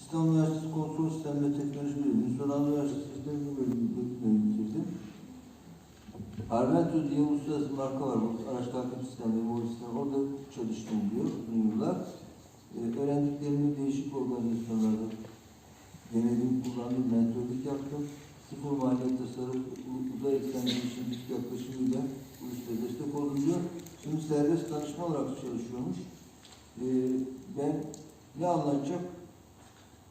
İstanbul Üniversitesi Kontrol Sistemi ve Teknoloji Bölümü, Anadolu Üniversitesi Sistemi Bölümü bitirdim. Arvento diye uluslararası marka var. Bu araç takip sistemleri, bu sistem. Orada çalıştım diyor uzun yıllar. Ee, öğrendiklerimi değişik organizasyonlarda denedim, kullandım, mentorluk yaptım. Sıfır maliyet tasarım, uzay eksenli girişimcilik yaklaşımıyla bu işte destek oldum diyor. Şimdi serbest danışma olarak çalışıyormuş. Ee, ben ne anlatacak?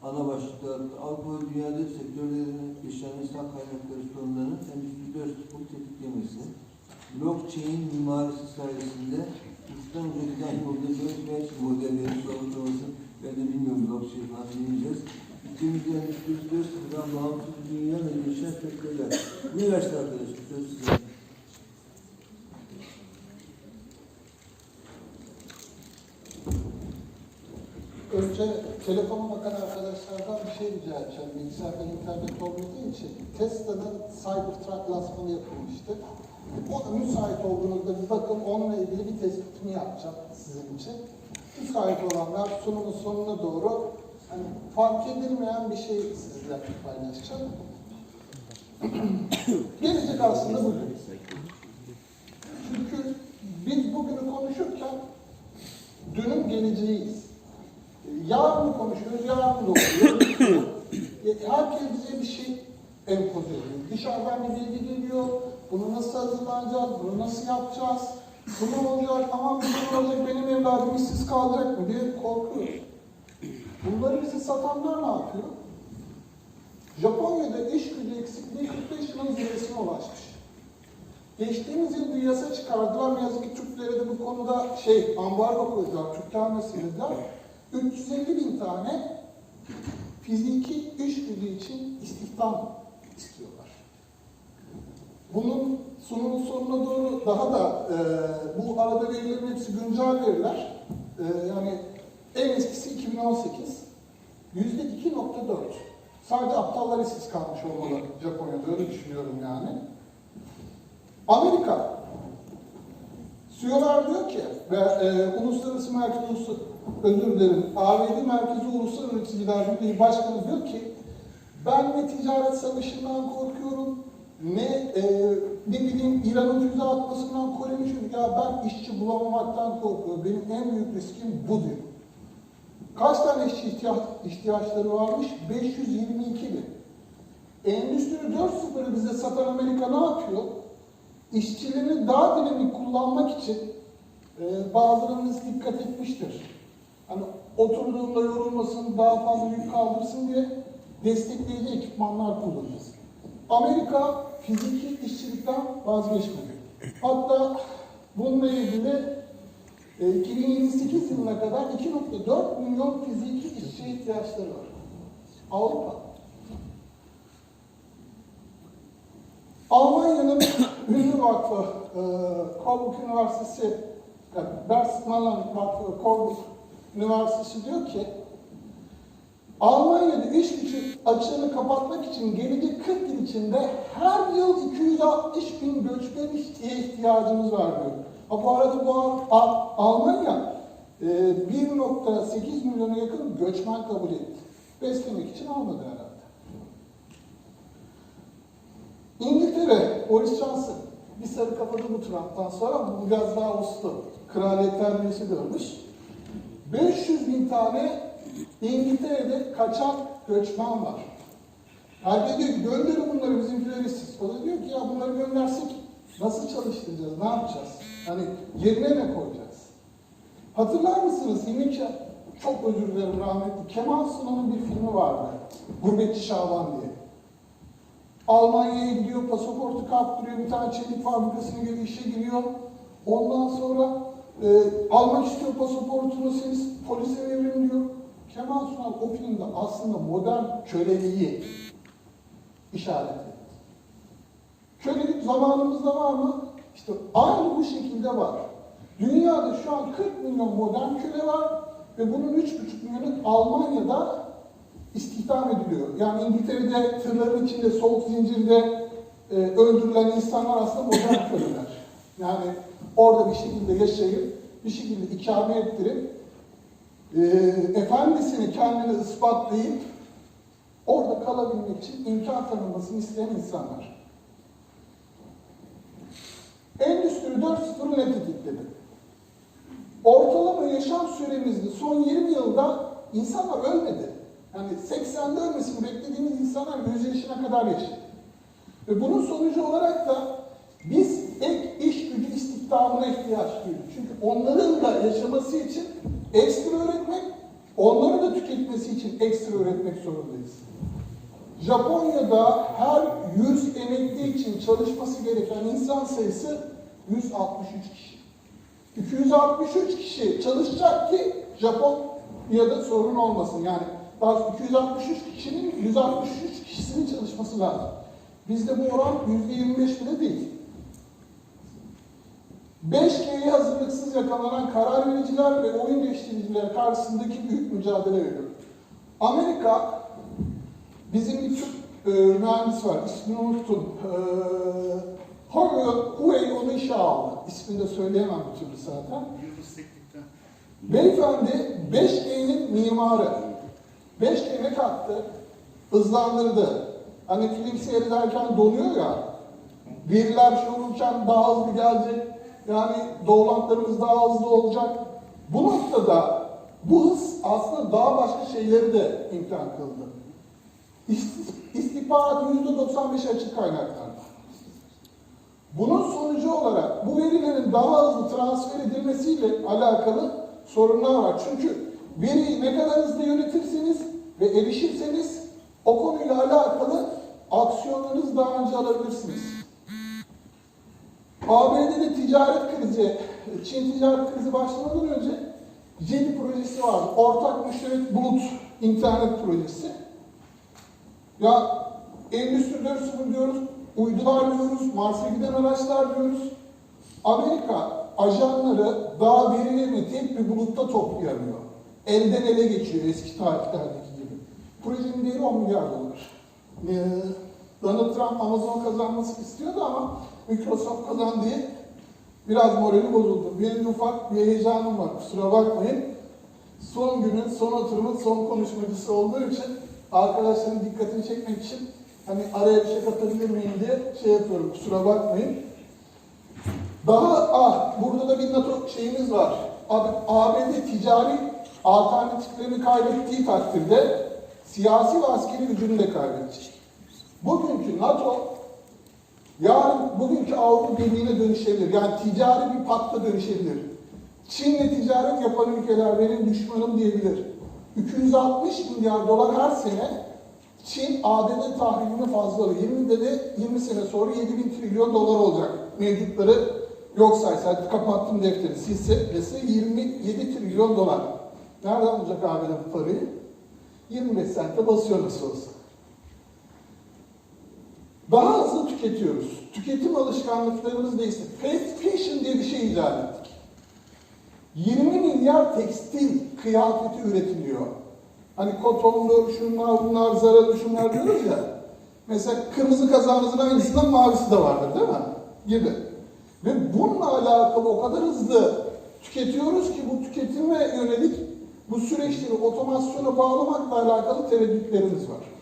Ana başlıkta Avrupa ve dünyada sektörlerine yaşayan insan kaynakları sorunlarının Endüstri 4.0 tetiklemesi, blockchain mimarisi sayesinde uçtan uca giden yolda göçmeyen modellerin sorumlaması, ben de bilmiyorum blockchain falan dinleyeceğiz. Ülkemizde Endüstri 4.0'dan bağımsız dünya ve gelişen sektörler. Arkadaşım söz size. Rica edeceğim. Bilgisayarda internet olmadığı için Tesla'nın Cybertruck lansmanı yapılmıştı. O müsait olduğunuzda bir bakın onunla ilgili bir tespitimi yapacağım sizin için. Müsait olanlar sunumun sonuna doğru hani fark edilmeyen bir şey sizlerle paylaşacağım. Gelecek aslında bugün. Çünkü biz bugünü konuşurken dünün geleceğiyiz. Yarın konuşuyoruz, yarın da oluyor. Herkes bize bir şey empoze ediyor. Dışarıdan bir bilgi geliyor, bunu nasıl hazırlanacağız, bunu nasıl yapacağız, bu ne olacak, aman bir şey olacak, benim evladım işsiz kalacak mı diye korkuyoruz. Bunları bize satanlar ne yapıyor? Japonya'da iş gücü eksikliği 45 yılın zirvesine ulaşmış. Geçtiğimiz yıl bir yasa çıkardılar. Ne yazık ki Türklere de bu konuda şey ambargo koydular. Türk gelmesin dediler. 350 bin tane fiziki iş gücü için istihdam istiyorlar. Bunun sunumun sonuna doğru daha da e, bu arada verilerin hepsi güncel veriler. E, yani en eskisi 2018. Yüzde 2.4. Sadece aptallar işsiz kalmış olmalı Japonya'da öyle düşünüyorum yani. Amerika CEO'lar diyor ki ve e, Uluslararası Merkezi Ulusal, özür dilerim, ABD Merkezi Ulusal Yöneticiler Birliği Başkanı diyor ki ben ne ticaret savaşından korkuyorum, ne e, ne bileyim İran'ın füze atmasından Kore'nin şu ya ben işçi bulamamaktan korkuyorum. Benim en büyük riskim bu diyor. Kaç tane işçi ihtiyaç, ihtiyaçları varmış? 522 bin. Endüstri 4.0'ı bize satan Amerika ne yapıyor? İşçilerini daha dinamik kullanmak için e, bazılarınız dikkat etmiştir. Hani oturduğunda yorulmasın, daha fazla yük kaldırsın diye destekleyici ekipmanlar kullanıyor. Amerika fiziki işçilikten vazgeçmedi. Hatta bununla ilgili e, 2028 yılına kadar 2.4 milyon fiziki işçiye ihtiyaçları var. Avrupa. Almanya'nın ünlü vakfı, e, Coburg Üniversitesi, yani Berchtesgaden Vakfı, Coburg Üniversitesi diyor ki, Almanya'da iş gücü açığını kapatmak için gelecek 40 yıl içinde her yıl 260 bin göçmen işçiye ihtiyacımız var diyor. Ha, bu arada bu Al- Al- Almanya e, 1.8 milyona yakın göçmen kabul etti. Beslemek için almadı herhalde. İngiltere, Boris Johnson bir sarı kafadı bu Trump'tan sonra bu biraz daha uslu. Kraliyet terbiyesi görmüş. 500 bin tane İngiltere'de kaçak göçmen var. Herkes diyor ki gönderin bunları bizimkiler işsiz. O da diyor ki ya bunları göndersek nasıl çalıştıracağız, ne yapacağız? Hani yerine ne koyacağız? Hatırlar mısınız? Ç- çok özür dilerim rahmetli. Kemal Sunal'ın bir filmi vardı. Gurbetçi Şaban diye. Almanya'ya gidiyor, pasaportu kaptırıyor, bir tane çelik fabrikasına giriyor, işe giriyor. Ondan sonra e, almak istiyor pasaportunu, siz polise verin diyor. Kemal Sunal o filmde aslında modern köleliği işaret etti. Kölelik zamanımızda var mı? İşte aynı bu şekilde var. Dünyada şu an 40 milyon modern köle var ve bunun 3,5 milyonu Almanya'da istihdam ediliyor. Yani İngiltere'de tırların içinde soğuk zincirde e, öldürülen insanlar aslında modern köleler. Yani orada bir şekilde yaşayıp, bir şekilde ikame ettirip e, efendisini kendini ispatlayıp orada kalabilmek için imkan tanınmasını isteyen insanlar. Endüstri 4.0'ı ne tetikledi? Ortalama yaşam süremizde son 20 yılda insanlar ölmedi. Yani 80'de ölmesini beklediğimiz insanlar 100 yaşına kadar yaşadı. Ve bunun sonucu olarak da biz ek iş gücü istihdamına ihtiyaç duyduk. Çünkü onların da yaşaması için ekstra üretmek, onları da tüketmesi için ekstra üretmek zorundayız. Japonya'da her 100 emekli için çalışması gereken insan sayısı 163 kişi. 263 kişi çalışacak ki Japonya'da sorun olmasın. Yani daha doğrusu 263 kişinin 163 kişisinin çalışması lazım. Bizde bu oran %25 bile değil. 5G'ye hazırlıksız yakalanan karar vericiler ve oyun geliştiriciler karşısındaki büyük mücadele veriyor. Amerika, bizim bir Türk e, mühendis var, ismini unuttum. E, Huawei onu işe aldı. İsmini de söyleyemem bir türlü zaten. Beyefendi 5G'nin mimarı. 5G ne kattı? Hızlandırdı. Hani film seyrederken donuyor ya, veriler şey olurken daha hızlı gelecek, yani doğulanlarımız daha hızlı olacak. Bu noktada bu hız aslında daha başka şeyleri de imkan kıldı. İst- İstihbarat %95 açık kaynaklarda. Bunun sonucu olarak bu verilerin daha hızlı transfer edilmesiyle alakalı sorunlar var. Çünkü veriyi ne kadar hızlı yönetirseniz ve erişirseniz o konuyla alakalı aksiyonlarınızı daha önce alabilirsiniz. ABD'de ticaret krizi, Çin ticaret krizi başlamadan önce JEDI projesi vardı. Ortak müşterek bulut internet projesi. Ya Endüstri 4.0 diyoruz, uydular diyoruz, Mars'a giden araçlar diyoruz. Amerika ajanları daha verilerini tek bir bulutta toplayamıyor. Elden ele geçiyor eski tarihlerdeki gibi. Projenin değeri 10 milyar dolar. Ee, Donald Trump Amazon kazanması istiyordu ama Microsoft kazandı biraz morali bozuldu. Benim ufak bir heyecanım var kusura bakmayın. Son günün, son oturumun son konuşmacısı olduğu için arkadaşların dikkatini çekmek için hani araya bir şey katabilir miyim diye şey yapıyorum kusura bakmayın. Daha ah burada da bir NATO şeyimiz var. ABD ticari alternatiflerini kaybettiği takdirde siyasi ve askeri gücünü de kaybedecek. Bugünkü NATO yarın bugünkü Avrupa Birliği'ne dönüşebilir. Yani ticari bir patla dönüşebilir. Çin'le ticaret yapan ülkeler benim düşmanım diyebilir. 260 milyar dolar her sene Çin ABD tahribini fazla alıyor. 20'de de 20 sene sonra 7 bin trilyon dolar olacak. Mevcutları yok saysaydı kapattım defteri silse dese 27 trilyon dolar. Nereden bulacak ABD bu parayı? 25 sentte basıyor nasıl olsa. Daha hızlı tüketiyoruz. Tüketim alışkanlıklarımız değişti. Fast fashion diye bir şey icat ettik. 20 milyar tekstil kıyafeti üretiliyor. Hani kotonlu, şunlar, bunlar, zaralı, şunlar diyoruz ya. Mesela kırmızı kazağınızın aynısından mavisi de vardır değil mi? Gibi. Ve bununla alakalı o kadar hızlı tüketiyoruz ki bu tüketime yönelik bu süreçleri otomasyona bağlamakla alakalı tereddütlerimiz var.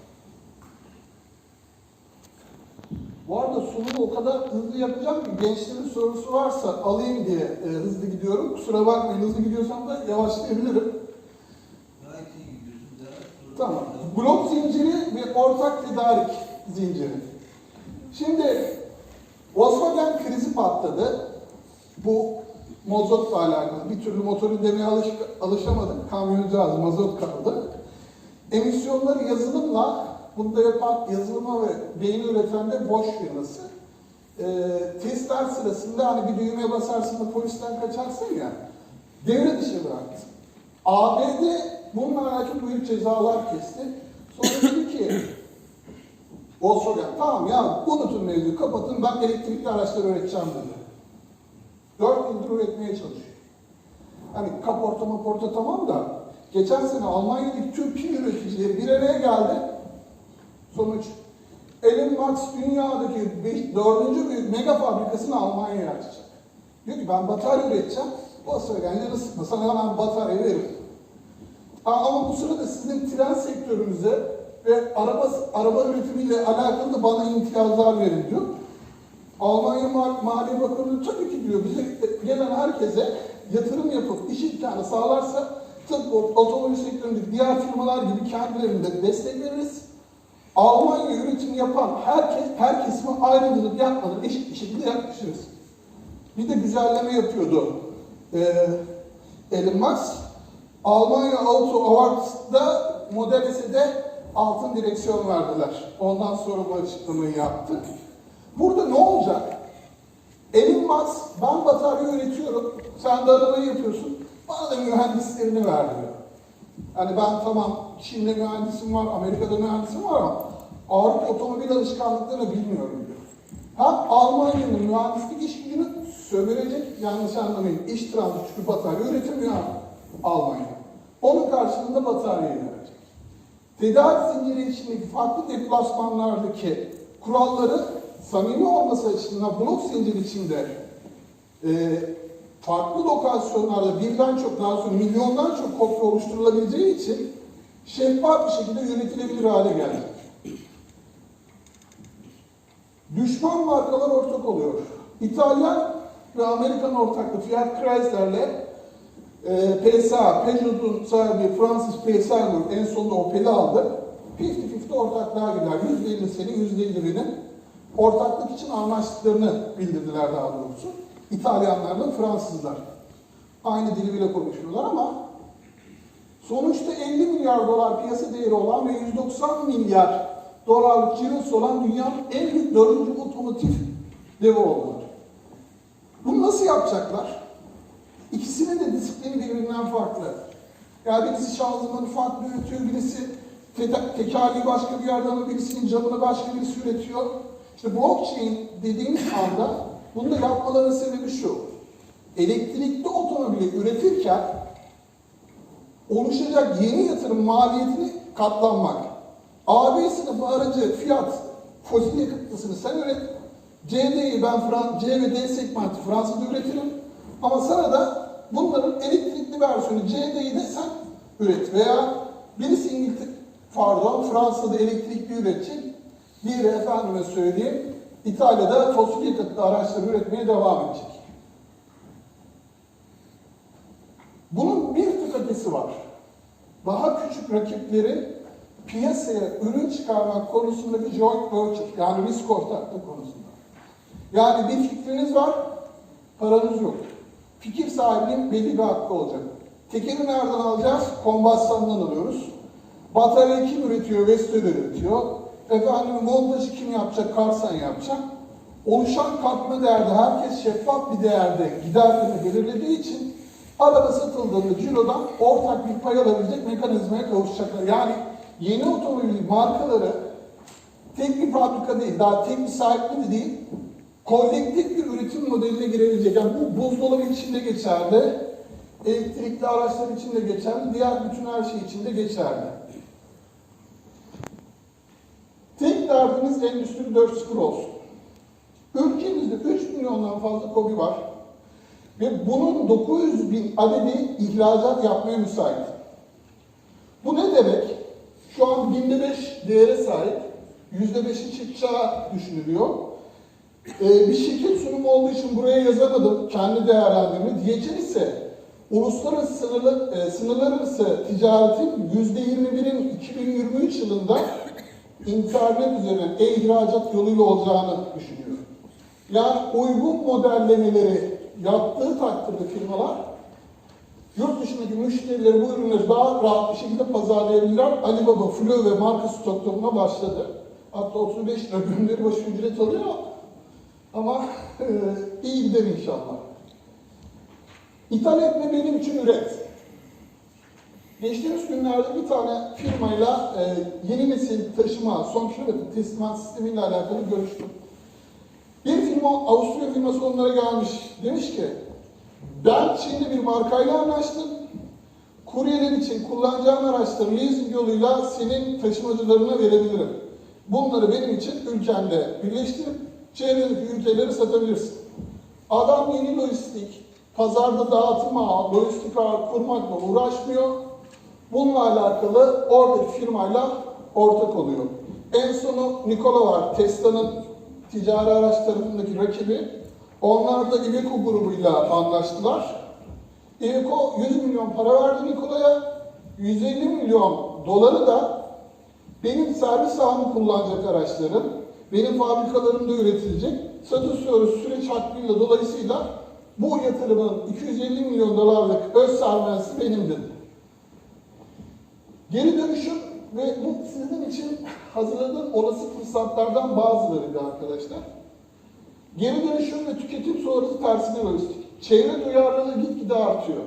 Bu arada sunumu o kadar hızlı yapacağım ki gençlerin sorusu varsa alayım diye e, hızlı gidiyorum. Kusura bakmayın hızlı gidiyorsam da yavaşlayabilirim. Tamam. Blok zinciri ve ortak tedarik zinciri. Şimdi Volkswagen krizi patladı. Bu mazotla alakalı. Bir türlü motoru demeye alış, alışamadık. Kamyoncağız mazot kaldı. Emisyonları yazılımla, bunu yapan yazılıma ve beyin üreten de Bosch firması. Ee, testler sırasında hani bir düğmeye basarsın da polisten kaçarsın ya, devre dışı bıraktı. ABD bununla alakalı büyük cezalar kesti. Sonra dedi ki Volkswagen tamam ya unutun mevzuyu kapatın ben elektrikli araçlar üreteceğim dedi. Dört yıldır üretmeye çalışıyor. Hani kaporta maporta tamam da geçen sene Almanya'daki tüm pil üreticileri bir araya geldi. Sonuç Elon Musk dünyadaki beş, dördüncü büyük mega fabrikasını Almanya'ya açacak. Diyor ki ben batarya üreteceğim. Volkswagen canı sıkma sana hemen batarya veririm. Ama bu sırada sizin tren sektörünüze ve araba araba üretimiyle alakalı da bana imtiyazlar verin diyor. Almanya Mal Maliye Bakanı tabii ki diyor bize gelen herkese yatırım yapıp iş imkanı sağlarsa tıpkı otomobil sektöründeki diğer firmalar gibi kendilerine destek veririz. Almanya üretim yapan herkes, her kesime ayrımcılık yapmadan eşit bir şekilde yaklaşırız. Bir de güzelleme yapıyordu ee, Elon Musk. Almanya Auto Awards'da Model S'de altın direksiyon verdiler. Ondan sonra bu açıklamayı yaptık. Burada ne olacak? Elon Musk, ben batarya üretiyorum, sen de arabayı yapıyorsun, bana da mühendislerini ver diyor. Yani ben tamam Çin'de mühendisim var, Amerika'da mühendisim var ama Avrupa otomobil alışkanlıklarını bilmiyorum diyor. Hem Almanya'nın mühendislik iş gücünü sömürecek, yanlış anlamayın, iş transferi çünkü batarya üretemiyor Almanya. Onun karşılığında bataryayı verecek. Tedarik zinciri içindeki farklı deplasmanlardaki kuralları samimi olması açısından blok zinciri içinde e, farklı lokasyonlarda birden çok, daha sonra milyondan çok kopya oluşturulabileceği için şeffaf bir şekilde yönetilebilir hale geldi. Düşman markalar ortak oluyor. İtalyan ve Amerikan ortaklığı Fiat Chrysler'le e, PSA, Peugeot'un sahibi Francis PSA Group en sonunda Opel'i aldı. 50-50 ortaklığa gider. %50 senin, %50'nin ortaklık için anlaştıklarını bildirdiler daha doğrusu. İtalyanlarla Fransızlar. Aynı dili bile konuşuyorlar ama sonuçta 50 milyar dolar piyasa değeri olan ve 190 milyar dolarlık cirosu olan dünyanın en büyük dördüncü otomotiv devi oldular. Bunu nasıl yapacaklar? İkisinin de disiplini birbirinden farklı. Yani birisi şanzımanı farklı üretiyor, birisi te- tekerleği başka bir yerden birisinin camını başka birisi üretiyor. İşte blockchain dediğimiz anda bunu da yapmalarının sebebi şu. Elektrikli otomobili üretirken oluşacak yeni yatırım maliyetini katlanmak. AB sınıfı aracı fiyat fosil yakıtlısını sen üret. CD'yi ben Fran C ve D segmenti Fransa'da üretirim. Ama sana da bunların elektrikli versiyonu CD'yi de sen üret. Veya birisi İngiltere, pardon Fransa'da elektrikli üretecek. Diğeri efendime söyleyeyim İtalya'da fosil yakıtlı araçları üretmeye devam edecek. Bunun bir tık ötesi var. Daha küçük rakiplerin piyasaya ürün çıkarmak konusundaki joint venture yani risk ortaklığı konusunda. Yani bir fikriniz var, paranız yok. Fikir sahibinin belli bir hakkı olacak. Tekeri nereden alacağız? Kombasyondan alıyoruz. Bataryayı kim üretiyor? Vestel üretiyor. Efendim montajı kim yapacak? Karsan yapacak. Oluşan katma değerde herkes şeffaf bir değerde giderlerini belirlediği için araba satıldığında cirodan ortak bir pay alabilecek mekanizmaya kavuşacaklar. Yani yeni otomobil markaları tek bir fabrika değil, daha tek bir sahipliği de değil, kolektif bir üretim modeline girebilecek. Yani bu buzdolabı için de geçerli, elektrikli araçlar için de geçerli, diğer bütün her şey için de geçerli. Tek derdimiz Endüstri 4.0 olsun. Ülkemizde 3 milyondan fazla kobi var ve bunun 900 bin adedi ihracat yapmaya müsait. Bu ne demek? Şu an binde 5 değere sahip, yüzde beşin çıkacağı düşünülüyor. Ee, bir şirket sunumu olduğu için buraya yazamadım kendi değerlendirme. Diyeceğim ise uluslararası sınırlı, e, sınırlar arası ticaretin yüzde 21'in 2023 yılında internet üzerinden e-ihracat yoluyla olacağını düşünüyorum. Yani uygun modellemeleri yaptığı takdirde firmalar yurt dışındaki müşterileri bu ürünleri daha rahat bir şekilde pazarlayabilirler. Alibaba, Flo ve marka stoklarına başladı. Hatta 35 lira gönderi başı ücret alıyor. Ama e, iyi gider inşallah. İthal etme benim için üret. Geçtiğimiz günlerde bir tane firmayla e, yeni nesil taşıma, son kilometre teslimat sistemiyle alakalı görüştüm. Bir firma, Avusturya firması onlara gelmiş. Demiş ki, ben Çin'de bir markayla anlaştım. Kuryeler için kullanacağın araçları leasing yoluyla senin taşımacılarına verebilirim. Bunları benim için ülkende birleştirip çevredeki ülkeleri satabilirsin. Adam yeni lojistik, pazarda dağıtım ağı, lojistik ağı kurmakla uğraşmıyor. Bununla alakalı oradaki firmayla ortak oluyor. En sonu Nikola var. Tesla'nın ticari araç tarafındaki rakibi. Onlar da Iveco grubuyla anlaştılar. Iveco 100 milyon para verdi Nikola'ya. 150 milyon doları da benim servis sahamı kullanacak araçların, benim fabrikalarımda üretilecek satışıyoruz süreç hakkıyla dolayısıyla bu yatırımın 250 milyon dolarlık öz sermayesi benim dedi. Geri dönüşüm ve bu sizin için hazırladığım olası fırsatlardan bazılarıydı arkadaşlar. Geri dönüşüm ve tüketim sonrası tersine lojistik. Çevre duyarlılığı gitgide artıyor.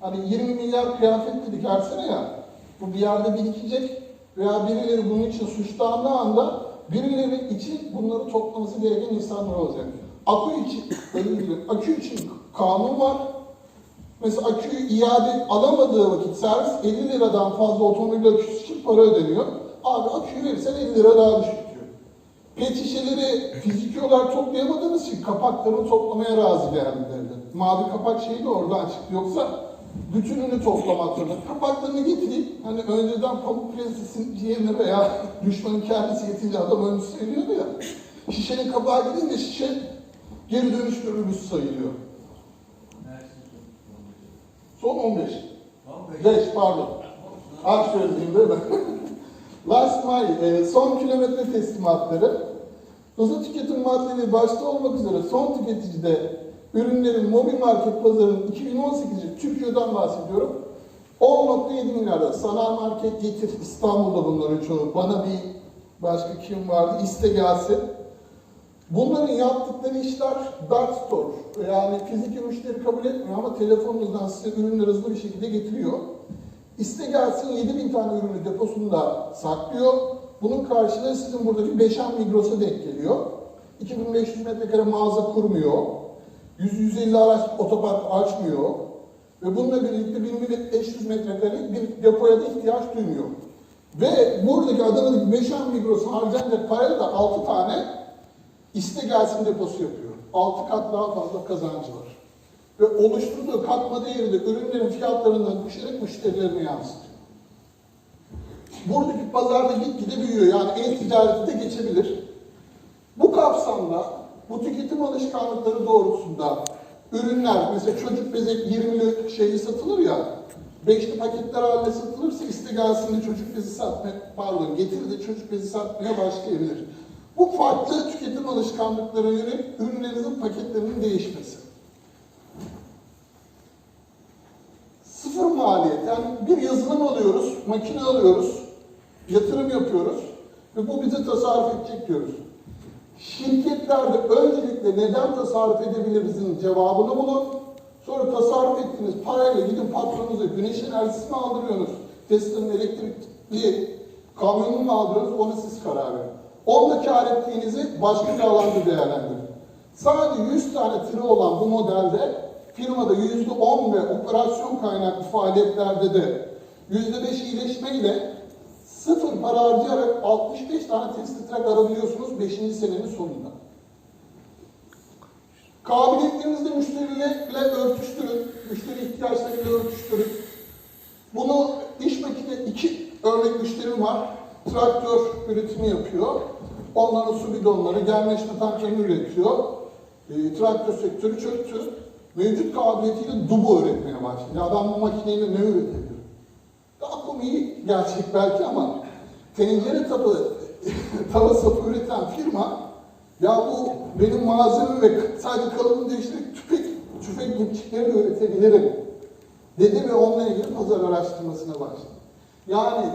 Hani 20 milyar kıyafet dedik her sene ya. Bu bir yerde birikecek veya birileri bunun için suçlandığı anda birileri için bunları toplaması gereken insanlar olacak. Akü için, akü için kanun var. Mesela aküyü iade alamadığı vakit servis 50 liradan fazla otomobil aküsü için para ödeniyor. Abi aküyü verirsen 50 lira daha düşük diyor. Pet şişeleri fiziki olarak toplayamadığımız için kapaklarını toplamaya razı geldi devlet. Mavi kapak şeyi de oradan çıktı. Yoksa bütününü toplamak zorunda. Kapaklarını getireyim. Hani önceden pamuk prensesin yerine veya düşmanın kendisi yetince adam ölmüş sayılıyordu ya. Şişenin kapağı gidince şişe geri dönüştürülmüş sayılıyor. Son 15. 5 pardon. Az söyleyeyim değil mi? Last mile, e, son kilometre teslimatları. Hızlı tüketim maddeleri başta olmak üzere son tüketicide ürünlerin mobil market pazarının 2018 Türkiye'den bahsediyorum. 10.7 milyarda sanayi market getir İstanbul'da bunların çoğu. Bana bir başka kim vardı? İste gelsin. Bunların yaptıkları işler dark store. Yani fiziki müşteri kabul etmiyor ama telefonunuzdan size ürünleri hızlı bir şekilde getiriyor. İste gelsin 7000 tane ürünü deposunda saklıyor. Bunun karşılığı sizin buradaki Beşen Migros'a denk geliyor. 2500 metrekare mağaza kurmuyor. 100-150 araç otopark açmıyor. Ve bununla birlikte 1500 metrekarelik bir depoya da ihtiyaç duymuyor. Ve buradaki Adana'daki Beşen Migros harcanacak parayla da 6 tane iste gelsin deposu yapıyor. 6 kat daha fazla kazancı var. Ve oluşturduğu katma değeri de ürünlerin fiyatlarından düşerek müşterilerine yansıtıyor. Buradaki pazarda gitgide büyüyor. Yani e-ticareti de geçebilir. Bu kapsamda bu tüketim alışkanlıkları doğrultusunda ürünler, mesela çocuk bezek 20'li şeyi satılır ya, beşli paketler halinde satılırsa iste gelsin de çocuk bezi satmaya, pardon getir de çocuk bezi satmaya başlayabilir. Bu farklı tüketim alışkanlıklarına yönelik ürünlerinizin paketlerinin değişmesi. Sıfır maliyet. Yani bir yazılım alıyoruz, makine alıyoruz, yatırım yapıyoruz ve bu bize tasarruf edecek diyoruz. Şirketlerde öncelikle neden tasarruf edebilirizin cevabını bulun. Sonra tasarruf ettiğiniz parayla gidin patronunuza güneş enerjisi mi aldırıyorsunuz? Tesla'nın elektrikli kamyonunu mu aldırıyorsunuz? Ona siz karar verin. Onunla kar ettiğinizi başka bir alanda değerlendirin. Sadece 100 tane tırı olan bu modelde firmada %10 ve operasyon kaynaklı faaliyetlerde de %5 iyileşmeyle sıfır para harcayarak 65 tane test trak arabiliyorsunuz 5. senenin sonunda. Kabiliyetlerinizi müşterilerle örtüştürün. Müşteri ihtiyaçlarıyla örtüştürün. Bunu iş makine iki örnek müşterim var. Traktör üretimi yapıyor. Onların su bidonları, gelmeşme tanklarını üretiyor. E, traktör sektörü çöktü. Mevcut kabiliyetiyle dubu üretmeye başladı. Ben bu makineyle ne üretebilirim? Daha komiği gerçek belki ama tencere tava, tava sapı üreten firma ya bu benim malzemem ve sadece kalıbını değiştirip tüfek, tüfek dipçikleri de üretebilirim dedi ve onunla ilgili pazar araştırmasına başladı. Yani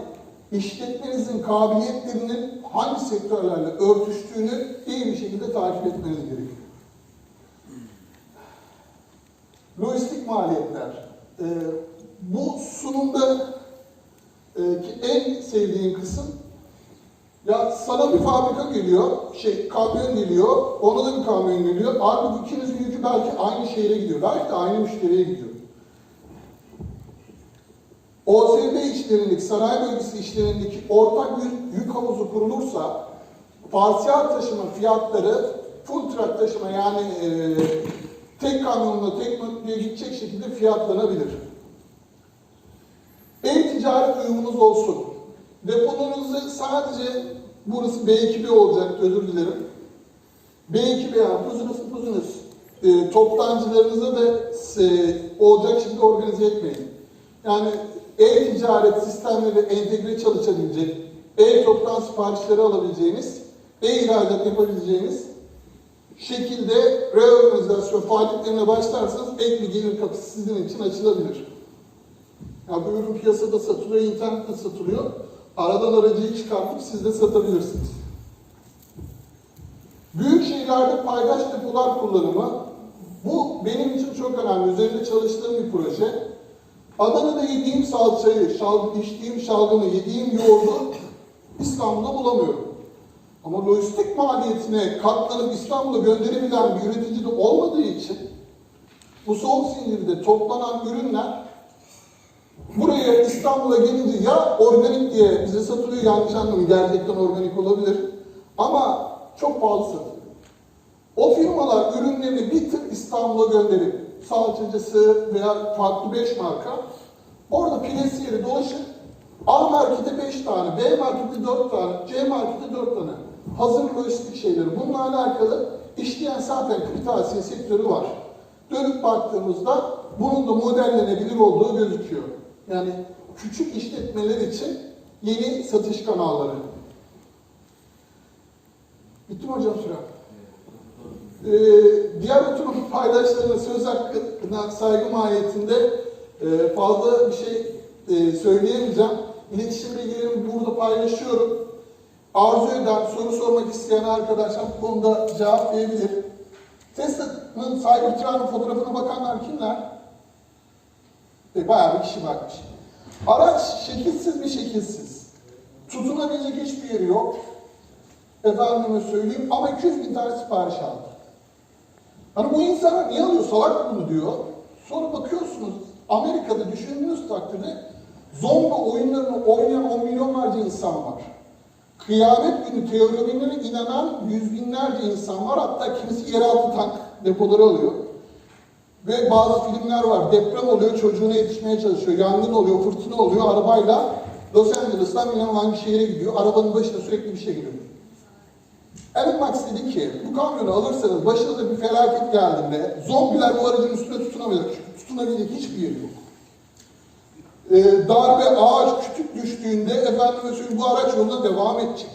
işletmenizin kabiliyetlerinin hangi sektörlerle örtüştüğünü iyi bir şekilde takip etmeniz gerekiyor. Lojistik maliyetler. Ee, bu sunumda e, en sevdiğim kısım ya sana bir fabrika geliyor, şey kamyon geliyor, ona da bir kamyon geliyor. Abi ikinizin yükü belki aynı şehre gidiyor, belki de aynı müşteriye gidiyor. OSB işlerindeki, sanayi bölgesi işlerindeki ortak bir yük havuzu kurulursa parsiyel taşıma fiyatları full truck taşıma yani e, tek kamyonla tek noktaya gidecek şekilde fiyatlanabilir. E-ticaret uyumunuz olsun. Deponunuzu sadece burası B2B olacak özür dilerim. B2B yani puzunuz puzunuz. E, toptancılarınızı da e, olacak şekilde organize etmeyin. Yani e-ticaret sistemleri entegre çalışabilecek, e-toptan siparişleri alabileceğiniz, e-ihracat yapabileceğiniz şekilde reorganizasyon faaliyetlerine başlarsanız ek bir gelir kapısı sizin için açılabilir. Ya bu ürün piyasada satılıyor, internette satılıyor. Aradan aracıyı çıkartıp siz de satabilirsiniz. Büyük şehirlerde paydaş depolar kullanımı. Bu benim için çok önemli. Üzerinde çalıştığım bir proje. Adana'da yediğim salçayı, şal, içtiğim şalgamı, yediğim yoğurdu İstanbul'da bulamıyorum. Ama lojistik maliyetine katlanıp İstanbul'a gönderebilen bir üretici de olmadığı için bu soğuk zincirde toplanan ürünler buraya İstanbul'a gelince ya organik diye bize satılıyor yanlış anlamayın gerçekten organik olabilir ama çok pahalı satılıyor. O firmalar ürünlerini bir tık İstanbul'a gönderip salçacısı veya farklı 5 marka orada piyasaya dolaşıp A markete 5 tane, B markete 4 tane, C markete 4 tane hazır lojistik şeyleri. Bununla alakalı işleyen zaten kırtasiye sektörü var. Dönüp baktığımızda bunun da modellenebilir olduğu gözüküyor. Yani küçük işletmeler için yeni satış kanalları. Bitti mi hocam süre? Ee, diğer oturum paydaşlarına söz hakkına saygı mahiyetinde e, fazla bir şey e, söyleyemeyeceğim. İletişim bilgilerimi burada paylaşıyorum. Arzu eden, soru sormak isteyen arkadaşlar bu konuda cevap verebilir. Tesla'nın Cybertruck'ın fotoğrafına bakanlar kimler? E, bayağı bir kişi bakmış. Araç şekilsiz bir şekilsiz. Tutunabilecek hiçbir yeri yok. Efendime söyleyeyim ama 200 bin tane sipariş aldı. Hani bu insanlar niye alıyor salak bunu diyor. Sonra bakıyorsunuz Amerika'da düşündüğünüz takdirde zombi oyunlarını oynayan on milyonlarca insan var. Kıyamet günü teorilerine inanan yüz binlerce insan var. Hatta kimisi yeraltı tank depoları alıyor. Ve bazı filmler var. Deprem oluyor, çocuğuna yetişmeye çalışıyor. Yangın oluyor, fırtına oluyor. Arabayla Los Angeles'tan bilmem hangi şehire gidiyor. Arabanın başına sürekli bir şey geliyor. Elon Musk dedi ki, bu kamyonu alırsanız başınıza bir felaket geldiğinde zombiler bu aracın üstüne tutunamayacak. Çünkü tutunabilecek hiçbir yeri yok. Ee, darbe, ağaç küçük düştüğünde efendime söyleyeyim bu araç yoluna devam edecek.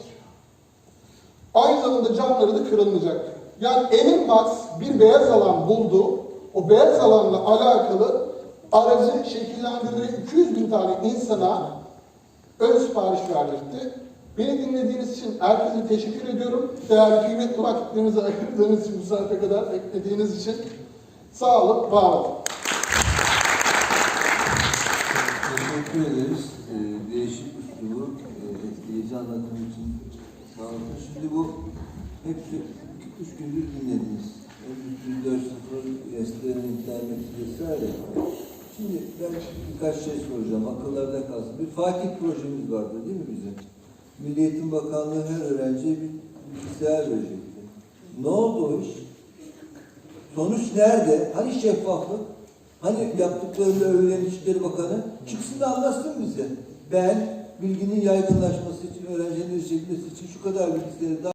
Aynı zamanda camları da kırılmayacak. Yani Elon Musk bir beyaz alan buldu. O beyaz alanla alakalı aracı şekillendirerek 200 bin tane insana ön sipariş verdirtti. Beni dinlediğiniz için herkese teşekkür ediyorum. Değerli kıymetli vakitlerinizi ayırdığınız için bu saate kadar beklediğiniz için sağ olun, var olun. Teşekkür ederiz. Ee, değişik üslubu, e, etkileyici anlatım için sağ olun. Şimdi bu hepsi üç gündür dinlediniz. Endüstri 4.0, restlerin internet vesaire. Şimdi ben birkaç şey soracağım. Akıllarda kalsın. Bir Fatih projemiz vardı değil mi bize? Milli Eğitim Bakanlığı her öğrenciye bir bilgisayar verecekti. Ne oldu o iş? Sonuç nerede? Hani şeffaflık? Hani yaptıklarını övülen İçişleri Bakanı? Çıksın da anlatsın bize. Ben bilginin yaygınlaşması için, öğrencilerin erişebilmesi için şu kadar bilgisayarı daha